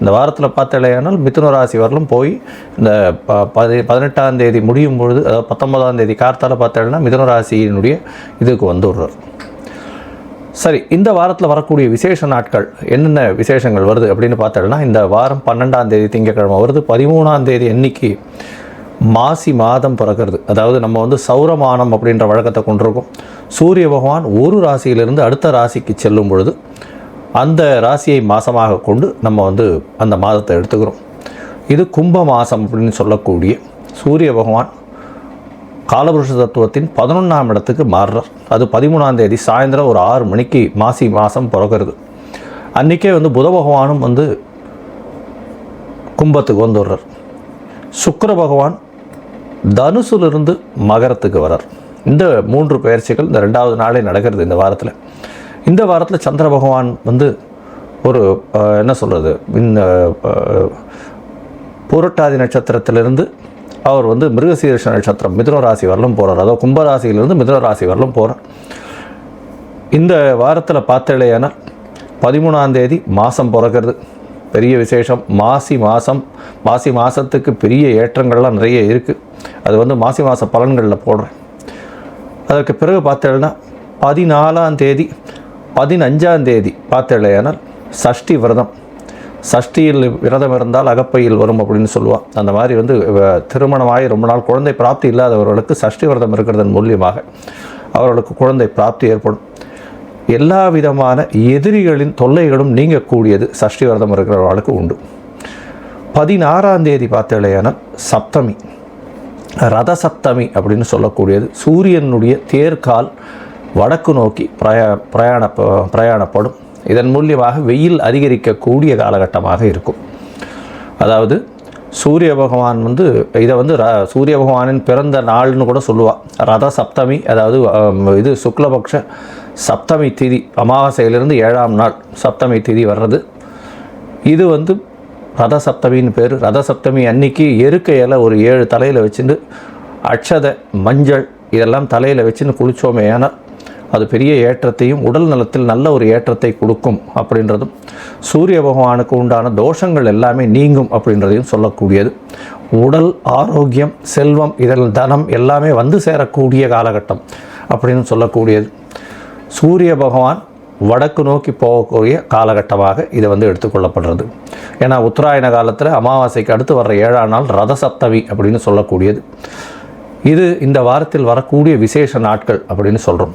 இந்த வாரத்தில் பார்த்தலையானால் மிதுன ராசி வரலும் போய் இந்த ப பதி பதினெட்டாம் தேதி முடியும் பொழுது அதாவது பத்தொன்பதாம் தேதி கார்த்தால பார்த்தேன்னா மிதுன ராசியினுடைய இதுக்கு வந்துடுறார். சரி இந்த வாரத்தில் வரக்கூடிய விசேஷ நாட்கள் என்னென்ன விசேஷங்கள் வருது அப்படின்னு பார்த்தோம்னா இந்த வாரம் பன்னெண்டாம் தேதி திங்கக்கிழமை வருது. பதிமூணாம் தேதி அன்னைக்கு மாசி மாதம் பிறக்கிறது. அதாவது நம்ம வந்து சௌரமானம் அப்படின்ற வழக்கத்தை கொண்டிருக்கோம். சூரிய பகவான் ஒரு ராசியிலிருந்து அடுத்த ராசிக்கு செல்லும் பொழுது அந்த ராசியை மாதமாக கொண்டு நம்ம வந்து அந்த மாதத்தை எடுத்துக்கிறோம். இது கும்ப மாதம் அப்படின்னு சொல்லக்கூடிய சூரிய பகவான் காலபுருஷ தத்துவத்தின் பதினொன்றாம் இடத்துக்கு மாறுறார். அது பதிமூணாம் தேதி சாயந்தரம் ஒரு ஆறு மணிக்கு மாசி மாதம் பிறகுறது அன்றைக்கே வந்து புத பகவானும் வந்து கும்பத்துக்கு வந்துடுறார் சுக்கர பகவான் தனுசுலிருந்து மகரத்துக்கு வரார் இந்த மூன்று பயிற்சிகள் இந்த ரெண்டாவது நாளே நடக்கிறது இந்த வாரத்தில். இந்த வாரத்தில் சந்திர பகவான் வந்து ஒரு என்ன சொல்கிறது இந்த அஹ், பூரட்டாதி நட்சத்திரத்திலிருந்து அவர் வந்து மிருகசீரிஷ நட்சத்திரம் மிதுன ராசி வரலும் போகிறார் அதாவது கும்பராசியிலிருந்து மிதுன ராசி வரலும் போகிறார் இந்த வாரத்தில் பார்த்தலையானால் பதிமூணாம் தேதி மாதம் பிறக்கிறது. பெரிய விசேஷம். மாசி மாதம் மாசி மாதத்துக்கு பெரிய ஏற்றங்கள்லாம் நிறைய இருக்குது அது வந்து மாசி மாத பலன்களில் போடுறேன். அதற்கு பிறகு பார்த்தேன்னா பதினாலாம் தேதி பதினஞ்சாம் தேதி பார்த்தேனால் சஷ்டி விரதம். சஷ்டியில் விரதம் இருந்தால் அகப்பையில் வரும் அப்படின்னு சொல்லுவாள் அந்த மாதிரி வந்து திருமணமாகி ரொம்ப நாள் குழந்தை பிராப்தி இல்லாதவர்களுக்கு சஷ்டி விரதம் இருக்கிறதன் மூலியமாக அவர்களுக்கு குழந்தை பிராப்தி ஏற்படும். எல்லா விதமான எதிரிகளின் தொல்லைகளும் நீங்கக்கூடியது சஷ்டி விரதம் இருக்கிறவர்களுக்கு உண்டு. பதினாறாம் தேதி பார்த்தேனால் சப்தமி. ரத சப்தமி அப்படின்னு சொல்லக்கூடியது. சூரியனுடைய தேர்கால் வடக்கு நோக்கி பிரயா பிரயாண பிரயாணப்படும். இதன் மூலியமாக வெயில் அதிகரிக்கக்கூடிய காலகட்டமாக இருக்கும். அதாவது சூரிய பகவான் வந்து இதை வந்து ர சூரிய பகவானின் பிறந்த நாள்னு கூட சொல்லுவாள் ரத சப்தமி அதாவது இது சுக்லபக்ஷ சப்தமி திதி அமாவாசையிலிருந்து ஏழாம் நாள் சப்தமி திதி வர்றது. இது வந்து ரத சப்தமின்னு பேர். ரத சப்தமி அன்னைக்கு எருக்கையில் இலை ஒரு ஏழு தலையில் வச்சுட்டு அட்சதை மஞ்சள் இதெல்லாம் தலையில் வச்சுன்னு குளித்தோமே ஆனால் அது பெரிய ஏற்றத்தையும் உடல் நலத்தில் நல்ல ஒரு ஏற்றத்தை கொடுக்கும் அப்படின்றதும் சூரிய பகவானுக்கு உண்டான தோஷங்கள் எல்லாமே நீங்கும் அப்படின்றதையும் சொல்லக்கூடியது. உடல் ஆரோக்கியம் செல்வம் இதில் தனம் எல்லாமே வந்து சேரக்கூடிய காலகட்டம் அப்படின்னு சொல்லக்கூடியது. சூரிய பகவான் வடக்கு நோக்கி போகக்கூடிய காலகட்டமாக இதை வந்து எடுத்துக்கொள்ளப்படுறது. ஏன்னா உத்தராயண காலத்தில் அமாவாசைக்கு அடுத்து வர்ற ஏழாம் நாள் ரத சப்தமி அப்படின்னு சொல்லக்கூடியது. இது இந்த வாரத்தில் வரக்கூடிய விசேஷ நாட்கள் அப்படின்னு சொல்கிறோம்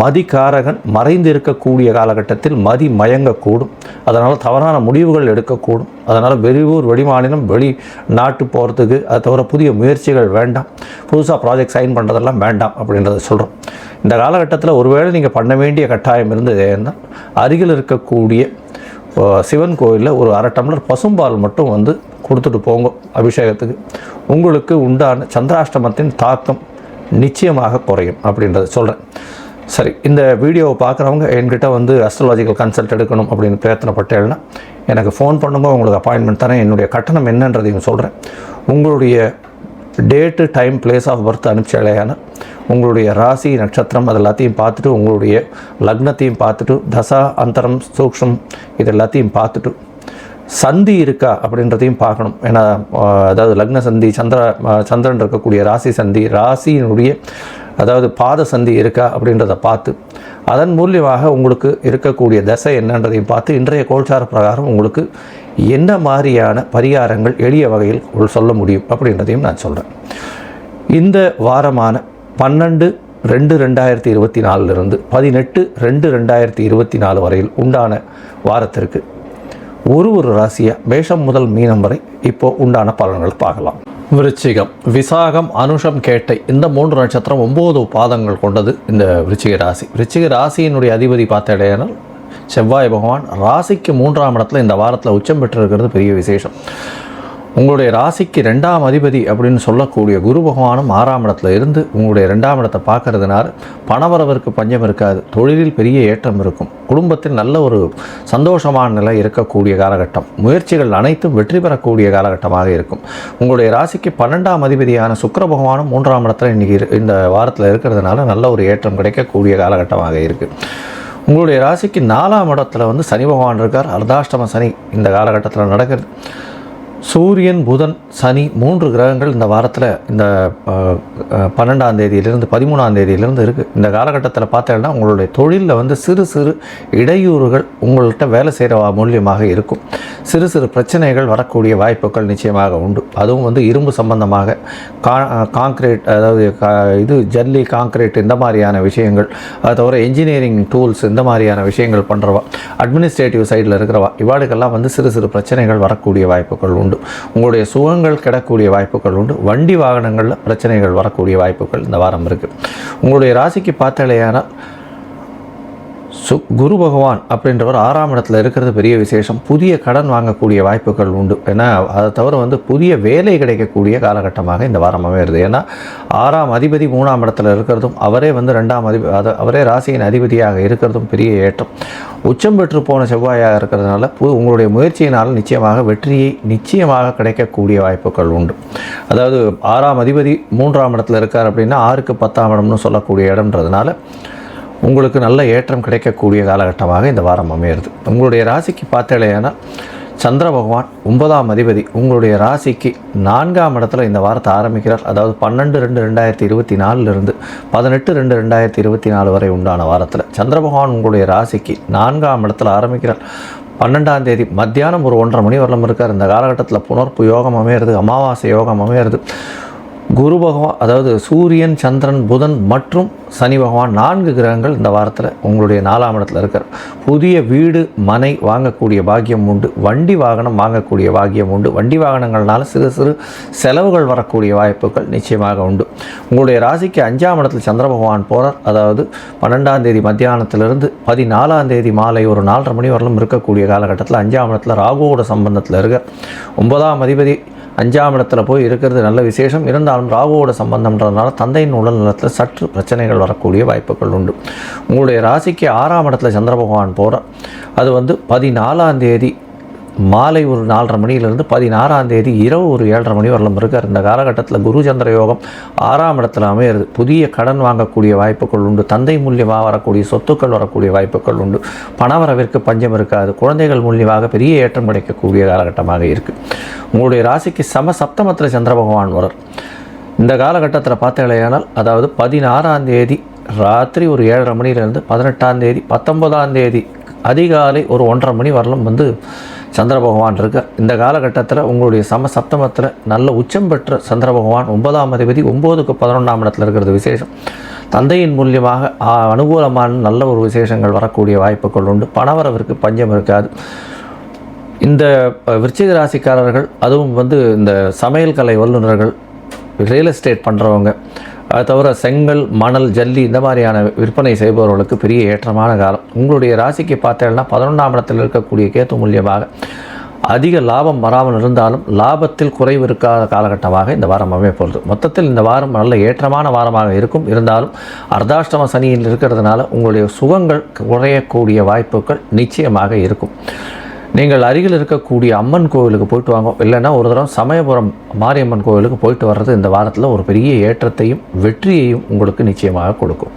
மதிகாரகன் மறைந்து இருக்கக்கூடிய காலகட்டத்தில் மதி மயங்கக்கூடும். அதனால் தவறான முடிவுகள் எடுக்கக்கூடும். அதனால் வெளியூர் வெளிமாநிலம் வெளி நாட்டு போகிறதுக்கு அதை தவிர புதிய முயற்சிகள் வேண்டாம். புதுசாக ப்ராஜெக்ட் சைன் பண்ணுறதெல்லாம் வேண்டாம் அப்படின்றத சொல்கிறோம் இந்த காலகட்டத்தில் ஒருவேளை நீங்கள் பண்ண வேண்டிய கட்டாயம் இருந்தது என்றால் அருகில் இருக்கக்கூடிய சிவன் கோயிலில் ஒரு அரை டம்ளர் பசும்பால் மட்டும் வந்து கொடுத்துட்டு போங்க அபிஷேகத்துக்கு. உங்களுக்கு உண்டான சந்திராஷ்டமத்தின் தாக்கம் நிச்சயமாக குறையும் அப்படின்றத சொல்கிறேன் சரி இந்த வீடியோவை பார்க்குறவங்க என்கிட்ட வந்து அஸ்ட்ராலஜிக்கல் கன்சல்ட் எடுக்கணும் அப்படின்னு பிரயத்தனப்பட்டேன்னா எனக்கு ஃபோன் பண்ணுங்க உங்களுக்கு அப்பாயின்மெண்ட் தரேன். என்னுடைய கட்டணம் என்னன்றதையும் சொல்கிறேன் உங்களுடைய date time place of birth அனுப்பிச்சாலேயான உங்களுடைய ராசி நட்சத்திரம் அது எல்லாத்தையும் பார்த்துட்டு உங்களுடைய லக்னத்தையும் பார்த்துட்டு தசா அந்தரம் சூக்ஷம் இது எல்லாத்தையும் பார்த்துட்டு சந்தி இருக்கா அப்படின்றதையும் பார்க்கணும். ஏன்னா அதாவது லக்ன சந்தி சந்திர சந்திரன் இருக்கக்கூடிய ராசி சந்தி ராசியினுடைய அதாவது பாத சந்தி இருக்கா அப்படின்றத பார்த்து அதன் மூலியமாக உங்களுக்கு இருக்கக்கூடிய தசை என்னன்றதையும் பார்த்து இன்றைய கோல்சார பிரகாரம் உங்களுக்கு என்ன மாதிரியான பரிகாரங்கள் எளிய வகையில் உள் சொல்ல முடியும் அப்படின்றதையும் நான் சொல்கிறேன் இந்த வாரமான பன்னெண்டு ரெண்டு ரெண்டாயிரத்தி இருபத்தி நாலுலேருந்து பதினெட்டு ரெண்டு ரெண்டாயிரத்தி இருபத்தி நாலு வரையில் உண்டான வாரத்திற்கு ஒரு ஒரு ராசியாக மேஷம் முதல் மீனம் வரை இப்போது உண்டான பலன்களை பார்க்கலாம். விருச்சிகம். விசாகம் அனுஷம் கேட்டை இந்த மூன்று நட்சத்திரம் ஒம்பது பாதங்கள் கொண்டது இந்த விருச்சிக ராசி. விருச்சிக ராசியினுடைய அதிபதி பார்த்த இடையானால் செவ்வாய் பகவான் ராசிக்கு மூன்றாம் இடத்துல இந்த வாரத்தில் உச்சம் பெற்றிருக்கிறது பெரிய விசேஷம். உங்களுடைய ராசிக்கு ரெண்டாம் அதிபதி அப்படின்னு சொல்லக்கூடிய குரு பகவானும் ஆறாம் இடத்துல இருந்து உங்களுடைய ரெண்டாம் இடத்தை பார்க்கறதுனால பணவரவருக்கு பஞ்சம் இருக்காது. தொழிலில் பெரிய ஏற்றம் இருக்கும். குடும்பத்தில் நல்ல ஒரு சந்தோஷமான நிலை இருக்கக்கூடிய காலகட்டம். முயற்சிகள் அனைத்தும் வெற்றி பெறக்கூடிய காலகட்டமாக இருக்கும். உங்களுடைய ராசிக்கு பன்னெண்டாம் அதிபதியான சுக்கர பகவானும் மூன்றாம் இடத்துல இன்றைக்கி இந்த வாரத்தில் இருக்கிறதுனால நல்ல ஒரு ஏற்றம் கிடைக்கக்கூடிய காலகட்டமாக இருக்குது உங்களுடைய ராசிக்கு நாலாம் இடத்துல வந்து சனி பகவான் இருக்கார். அர்தாஷ்டம சனி இந்த காலகட்டத்தில் நடக்கிறது சூரியன் புதன் சனி மூன்று கிரகங்கள் இந்த வாரத்தில் இந்த பன்னெண்டாம் தேதியிலிருந்து பதிமூணாம் தேதியிலிருந்து இருக்குது இந்த காலகட்டத்தில் பார்த்தீங்கன்னா உங்களுடைய தொழிலில் வந்து சிறு சிறு இடையூறுகள் உங்கள்கிட்ட வேலை செய்கிற மூலியமாக இருக்கும். சிறு சிறு பிரச்சனைகள் வரக்கூடிய வாய்ப்புகள் நிச்சயமாக உண்டு. அதுவும் வந்து இரும்பு சம்பந்தமாக கா காங்க்ரீட் அதாவது கா இது ஜல்லி காங்கிரீட் இந்த மாதிரியான விஷயங்கள் அது தவிர என்ஜினியரிங் டூல்ஸ் இந்த மாதிரியான விஷயங்கள் பண்ணுறவா அட்மினிஸ்ட்ரேட்டிவ் சைடில் இருக்கிறவா இவாளுக்கெல்லாம் வந்து சிறு சிறு பிரச்சனைகள் வரக்கூடிய வாய்ப்புகள் உண்டு. உங்களுடைய சுகங்கள் கிடக்கூடிய வாய்ப்புகள் உண்டு. வண்டி வாகனங்களில் பிரச்சனைகள் வரக்கூடிய வாய்ப்புகள் இந்த வாரம் இருக்குது உங்களுடைய ராசிக்கு பார்த்தாலேயானால் சு குரு பகவான் அப்படின்றவர் ஆறாம் இடத்துல இருக்கிறது பெரிய விசேஷம். புதிய கடன் வாங்கக்கூடிய வாய்ப்புகள் உண்டு. ஏன்னா அதை தவிர வந்து புதிய வேலை கிடைக்கக்கூடிய காலகட்டமாக இந்த வாரம் அமையிறது. ஏன்னா ஆறாம் அதிபதி மூணாம் இடத்துல இருக்கிறதும் அவரே வந்து ரெண்டாம் அதிபதி அது அவரே ராசியின் அதிபதியாக இருக்கிறதும் பெரிய ஏற்றம். உச்சம் பெற்று போன செவ்வாயாக இருக்கிறதுனால பு உங்களுடைய முயற்சியினால் நிச்சயமாக வெற்றியை நிச்சயமாக கிடைக்கக்கூடிய வாய்ப்புகள் உண்டு. அதாவது ஆறாம் அதிபதி மூன்றாம் இடத்துல இருக்கார் அப்படின்னா ஆறுக்கு பத்தாம் இடம்னு சொல்லக்கூடிய இடம்ன்றதுனால உங்களுக்கு நல்ல ஏற்றம் கிடைக்கக்கூடிய காலகட்டமாக இந்த வாரம் அமையிறது. உங்களுடைய ராசிக்கு பார்த்தேலையானா சந்திர பகவான் ஒன்பதாம் அதிபதி உங்களுடைய ராசிக்கு நான்காம் இடத்துல இந்த வாரத்தை ஆரம்பிக்கிறார். அதாவது பன்னெண்டு ரெண்டு ரெண்டாயிரத்தி இருபத்தி நாலுலேருந்து பதினெட்டு ரெண்டு ரெண்டாயிரத்தி இருபத்தி நாலு வரை உண்டான வாரத்தில் சந்திர பகவான் உங்களுடைய ராசிக்கு நான்காம் இடத்துல ஆரம்பிக்கிறார். பன்னெண்டாம் தேதி மத்தியானம் ஒரு ஒன்றரை மணி வரலாம் இருக்கார். இந்த காலகட்டத்தில் புனர்ப்பு யோகம் அமையிறது அமாவாசை யோகம் அமையிறது. குரு பகவான் அதாவது சூரியன் சந்திரன் புதன் மற்றும் சனி பகவான் நான்கு கிரகங்கள் இந்த வாரத்தில் உங்களுடைய நாலாம் இடத்துல இருக்கிற புதிய வீடு மனை வாங்கக்கூடிய பாக்கியம் உண்டு. வண்டி வாகனம் வாங்கக்கூடிய பாக்கியம் உண்டு. வண்டி வாகனங்கள்னால சிறு சிறு செலவுகள் வரக்கூடிய வாய்ப்புகள் நிச்சயமாக உண்டு. உங்களுடைய ராசிக்கு அஞ்சாம் இடத்துல சந்திர பகவான் போகிறார் அதாவது பன்னெண்டாம் தேதி மத்தியானத்திலிருந்து பதினாலாம் தேதி மாலை ஒரு நாலரை மணி வரலும் இருக்கக்கூடிய காலகட்டத்தில் அஞ்சாம் இடத்துல ராகுவோட சம்பந்தத்தில் இருக்க ஒன்பதாம் அதிபதி அஞ்சாம் இடத்துல போய் இருக்கிறது நல்ல விசேஷம். இருந்தாலும் ராகுவோட சம்பந்தம்ன்றதுனால தந்தையின் உடல் நலத்தில் சற்று பிரச்சனைகள் வரக்கூடிய வாய்ப்புகள் உண்டு. உங்களுடைய ராசிக்கு ஆறாம் இடத்துல சந்திர பகவான் போகிற அது வந்து பதினாலாம் தேதி மாலை ஒரு நாலரை மணியிலிருந்து பதினாறாம் தேதி இரவு ஒரு ஏழரை மணி வரலும் இருக்கார். இந்த காலகட்டத்தில் குரு சந்திர யோகம் ஆறாம் இடத்துல அமையிறது. புதிய கடன் வாங்கக்கூடிய வாய்ப்புகள் உண்டு. தந்தை மூலியமாக வரக்கூடிய சொத்துக்கள் வரக்கூடிய வாய்ப்புகள் உண்டு. பணவரவிற்கு பஞ்சம் இருக்காது. குழந்தைகள் மூலியமாக பெரிய ஏற்றம் கிடைக்கக்கூடிய காலகட்டமாக இருக்குது உங்களுடைய ராசிக்கு சம சப்தமத்தில் சந்திர பகவான் வரார் இந்த காலகட்டத்தில் பார்த்தீங்களேனால் அதாவது பதினாறாம் தேதி ராத்திரி ஒரு ஏழரை மணிலேருந்து பதினெட்டாம் தேதி பத்தொன்பதாம் தேதி அதிகாலை ஒரு ஒன்றரை மணி வரலும் வந்து சந்திர பகவான் இருக்கார் இந்த காலகட்டத்தில் உங்களுடைய சம சப்தமத்தில் நல்ல உச்சம் பெற்ற சந்திர பகவான் ஒன்பதாம் அதிபதி ஒம்போதுக்கு பதினொன்றாம் இடத்துல இருக்கிறது விசேஷம். தந்தையின் மூலியமாக அனுகூலமான நல்ல ஒரு விசேஷங்கள் வரக்கூடிய வாய்ப்புகள் உண்டு. பணவரவிற்கு பஞ்சம் இருக்காது. இந்த விருச்சிக ராசிக்காரர்கள் அதுவும் வந்து இந்த சமையல் கலை வல்லுநர்கள் ரியல் எஸ்டேட் பண்ணுறவங்க அது தவிர செங்கல் மணல் ஜல்லி இந்த மாதிரியான விற்பனை செய்பவர்களுக்கு பெரிய ஏற்றமான காலம். உங்களுடைய ராசிக்கு பார்த்தீங்கன்னா பதினொன்றாம் இடத்தில் இருக்கக்கூடிய கேத்து மூலியமாக அதிக லாபம் வராமல் இருந்தாலும் லாபத்தில் குறைவு இருக்காத காலகட்டமாக இந்த வாரம் அமைப்போகிறது மொத்தத்தில் இந்த வாரம் நல்ல ஏற்றமான வாரமாக இருக்கும். இருந்தாலும் அர்த்தாஷ்டம சனியில் இருக்கிறதுனால உங்களுடைய சுகங்கள் குறையக்கூடிய வாய்ப்புகள் நிச்சயமாக இருக்கும். நீங்கள் அருகில் இருக்கக்கூடிய அம்மன் கோவிலுக்கு போயிட்டு வாங்க. இல்லைன்னா ஒரு தடவை சமயபுரம் மாரியம்மன் கோவிலுக்கு போயிட்டு வர்றது இந்த வாரத்தில் ஒரு பெரிய ஏற்றத்தையும் வெற்றியையும் உங்களுக்கு நிச்சயமாக கொடுக்கும்.